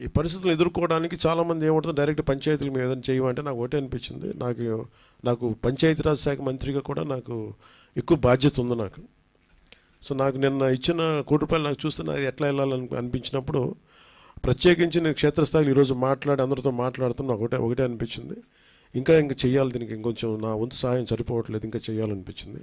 ఈ పరిస్థితులు ఎదుర్కోవడానికి చాలామంది ఏమవుతుంది డైరెక్ట్ పంచాయతీలు మేము ఏదైనా చేయమంటే నాకు ఒకటే అనిపించింది. నాకు నాకు పంచాయతీరాజ్ శాఖ మంత్రిగా కూడా నాకు ఎక్కువ బాధ్యత ఉంది నాకు. సో నాకు నిన్న ఇచ్చిన కోటి రూపాయలు నాకు చూస్తే నాకు ఎట్లా వెళ్ళాలని అనిపించినప్పుడు ప్రత్యేకించి నేను క్షేత్రస్థాయిలో ఈరోజు మాట్లాడి అందరితో మాట్లాడుతున్నా ఒకటే ఒకటే అనిపించింది. ఇంకా ఇంకా చేయాలి దీనికి ఇంకొంచెం నా వంతు సహాయం సరిపోవట్లేదు ఇంకా చేయాలనిపించింది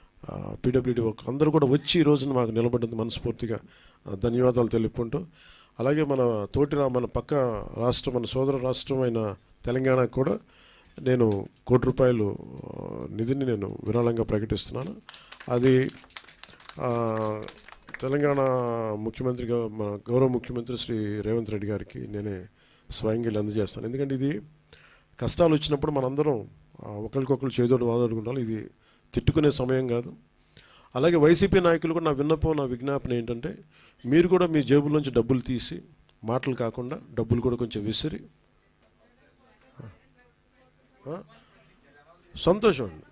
పీడబ్ల్యూడి వర్క్ అందరూ కూడా వచ్చి ఈ రోజున మాకు నిలబడింది మనస్ఫూర్తిగా. ధన్యవాదాలు తెలుపుకుంటూ. అలాగే మన తోటి మన పక్క రాష్ట్రం మన సోదర రాష్ట్రమైన తెలంగాణకు కూడా నేను కోటి రూపాయలు నిధిని నేను విరాళంగా ప్రకటిస్తున్నాను. అది తెలంగాణ ముఖ్యమంత్రిగా మన గౌరవ ముఖ్యమంత్రి శ్రీ రేవంత్ రెడ్డి గారికి నేనే స్వయంగా వెళ్ళి అందజేస్తాను. ఎందుకంటే ఇది కష్టాలు వచ్చినప్పుడు మనందరం ఒకరికొకరు చేదోడు వాదోడుకుంటాం ఇది తిట్టుకునే సమయం కాదు. అలాగే వైసీపీ నాయకులు కూడా నా విన్నపం నా విజ్ఞాపన ఏంటంటే మీరు కూడా మీ జేబులోంచి డబ్బులు తీసి మాటలు కాకుండా డబ్బులు కూడా కొంచెం విసిరి. సంతోషం అండి.